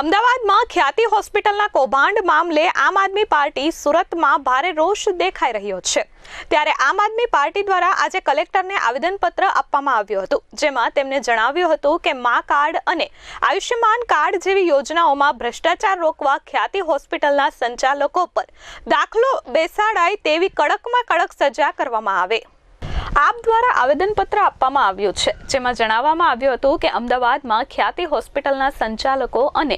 અમદાવાદમાં ખ્યાતિ હોસ્પિટલના કૌભાંડ મામલે આમ આદમી પાર્ટી સુરતમાં ભારે રોષ દેખાઈ રહ્યો છે. ત્યારે આમ આદમી પાર્ટી દ્વારા આજે કલેક્ટરને આવેદનપત્ર આપવામાં આવ્યું હતું, જેમાં તેમને જણાવ્યું હતું કે મા કાર્ડ અને આયુષ્યમાન કાર્ડ જેવી યોજનાઓમાં ભ્રષ્ટાચાર રોકવા ખ્યાતિ હોસ્પિટલના સંચાલકો પર દાખલો બેસાડાય તેવી કડકમાં કડક સજા કરવામાં આવે. આપ દ્વારા આવેદનપત્ર આપવામાં આવ્યું છે, જેમાં જણાવવામાં આવ્યું હતું કે અમદાવાદમાં ખ્યાતિ હોસ્પિટલના સંચાલકો અને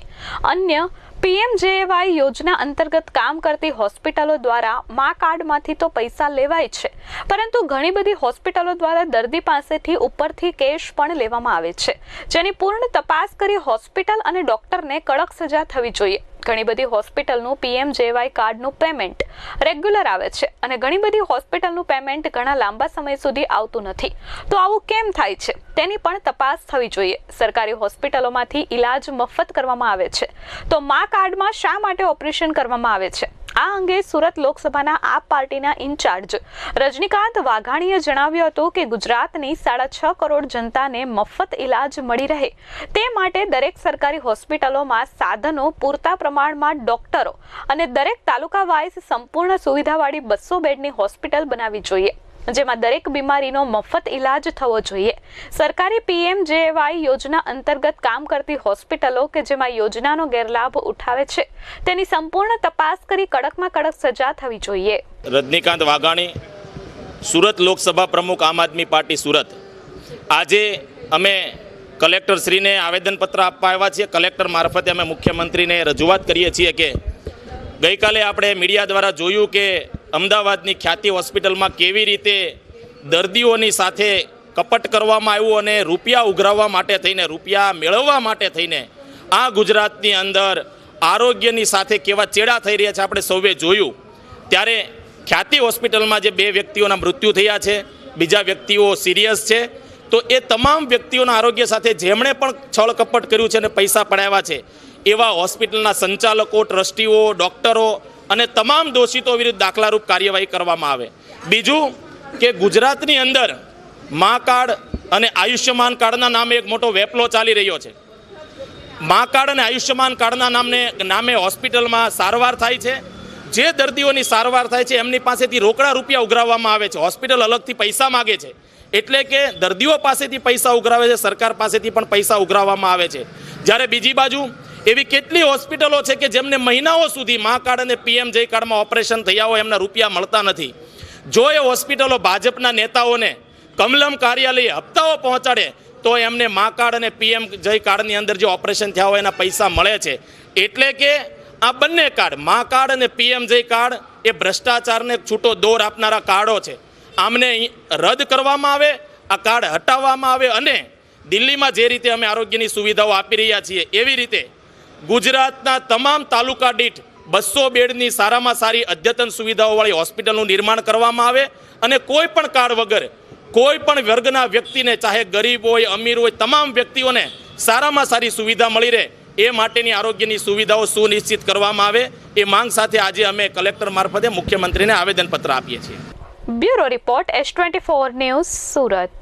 અન્ય પીએમજેએવાય યોજના અંતર્ગત કામ કરતી હોસ્પિટલો દ્વારા મા કાર્ડમાંથી તો પૈસા લેવાય છે, પરંતુ ઘણી બધી હોસ્પિટલો દ્વારા દર્દી પાસેથી ઉપરથી કેશ પણ લેવામાં આવે છે, જેની પૂર્ણ તપાસ કરી હોસ્પિટલ અને ડોક્ટરને કડક સજા થવી જોઈએ. ઘણી બધી હોસ્પિટલનું પીએમજેવાય કાર્ડનું પેમેન્ટ રેગ્યુલર આવે છે અને ઘણી બધી હોસ્પિટલનું પેમેન્ટ ઘણા લાંબા સમય સુધી આવતું નથી. તો આવું કેમ થાય છે? તેની પણ તપાસ થવી જોઈએ. સરકારી હોસ્પિટલોમાંથી ઈલાજ મફત કરવામાં આવે છે. તો મા કાર્ડમાં શા માટે ઓપરેશન કરવામાં આવે છે? આ અંગે સુરત લોકસભાના આપ પાર્ટીના ઇન્ચાર્જ રજનીકાંત વાઘાણીએ જણાવ્યું હતું કે ગુજરાતની સાડા છ કરોડ જનતાને મફત ઈલાજ મળી રહે. તે માટે દરેક સરકારી હોસ્પિટલોમાં સાધનો પૂરતા પ્રમાણમાં ડોક્ટરો અને દરેક તાલુકા વાઇઝ સંપૂર્ણ સુવિધાવાળી બસો બેડની હોસ્પિટલ બનાવવી જોઈએ. જેમાં દરેક બીમારીનો મફત ઈલાજ થવો જોઈએ. સરકારી પીએમજેવાય યોજના અંતર્ગત કામ કરતી હોસ્પિટલો કે જેમાં યોજનાનો ગેરલાભ ઉઠાવે છે, તેની સંપૂર્ણ તપાસ કરી કડકમાં કડક સજા થવી જોઈએ. રજનીકાંત વાઘાણી, સુરત લોકસભા પ્રમુખ આમ આદમી પાર્ટી સુરત. આજે અમે કલેક્ટરશ્રીને આવેદનપત્ર આપવા આવ્યા છીએ. કલેક્ટર મારફતે અમે મુખ્યમંત્રીને રજૂઆત કરીએ છીએ કે ગઈકાલે આપણે મીડિયા દ્વારા જોયું કે અમદાવાદની ખ્યાતિ હોસ્પિટલમાં કેવી રીતે દર્દીઓની સાથે કપટ કરવામાં આવ્યું અને રૂપિયા ઉઘરાવવા માટે થઈને, રૂપિયા મેળવવા માટે થઈને આ ગુજરાતની અંદર આરોગ્યની સાથે કેવા ચેડા થઈ રહ્યા છે આપણે સૌએ જોયું. ત્યારે ખ્યાતિ હોસ્પિટલમાં જે બે વ્યક્તિઓના મૃત્યુ થયા છે, બીજા વ્યક્તિઓ સિરિયસ છે. તો એ તમામ વ્યક્તિઓના આરોગ્ય સાથે જેમણે પણ છળ કપટ કર્યું છે અને પૈસા પડાવ્યા છે, એવા હોસ્પિટલના સંચાલકો, ટ્રસ્ટીઓ, ડૉક્ટરો અને તમામ દોષિતો વિરુદ્ધ દાખલારૂપ કાર્યવાહી કરવામાં આવે. બીજું કે ગુજરાતની અંદર મા કાર્ડ અને આયુષ્યમાન કાર્ડના નામે એક મોટો વેપલો ચાલી રહ્યો છે. મા કાર્ડ અને આયુષ્યમાન કાર્ડના નામને, નામે હોસ્પિટલમાં સારવાર થાય છે. જે દર્દીઓની સારવાર થાય છે, એમની પાસેથી રોકડા રૂપિયા ઉઘરાવવામાં આવે છે. હોસ્પિટલ અલગથી પૈસા માગે છે. એટલે કે દર્દીઓ પાસેથી પૈસા ઉઘરાવે છે, સરકાર પાસેથી પણ પૈસા ઉઘરાવવામાં આવે છે. જ્યારે બીજી બાજુ એવી કેટલી હોસ્પિટલો છે કે જેમને મહિનાઓ સુધી મા કાર્ડ અને પીએમ જય કાર્ડમાં ઓપરેશન થયા હોય, એમના રૂપિયા મળતા નથી. જો એ હોસ્પિટલો ભાજપના નેતાઓને કમલમ કાર્યાલય હપ્તાઓ પહોંચાડે, તો એમને મા કાર્ડ અને પીએમ જય કાર્ડની અંદર જે ઓપરેશન થયા હોય, એના પૈસા મળે છે. એટલે કે આ બંને કાર્ડ, મા કાર્ડ અને પીએમ જય કાર્ડ, એ ભ્રષ્ટાચારને છૂટો દોર આપનારા કાર્ડો છે. આમને રદ કરવામાં આવે, આ કાર્ડ હટાવવામાં આવે અને દિલ્હીમાં જે રીતે અમે આરોગ્યની સુવિધાઓ આપી રહ્યા છીએ, એવી રીતે ગુજરાતના તમામ તાલુકા દીઠ બસો બેડની સારામાં સારી અદ્યતન સુવિધાઓવાળી હોસ્પિટલનું નિર્માણ કરવામાં આવે અને કોઈ પણ કાર્ડ વગર કોઈ પણ વર્ગના વ્યક્તિને, ચાહે ગરીબ હોય, અમીર હોય, તમામ વ્યક્તિઓને સારામાં સારી સુવિધા મળી રહે એ માટેની આરોગ્યની સુવિધાઓ સુનિશ્ચિત કરવામાં આવે. એ માંગ સાથે આજે અમે કલેક્ટર મારફતે મુખ્યમંત્રીને આવેદનપત્ર આપીએ છીએ. Bureau report S twenty four news Surat.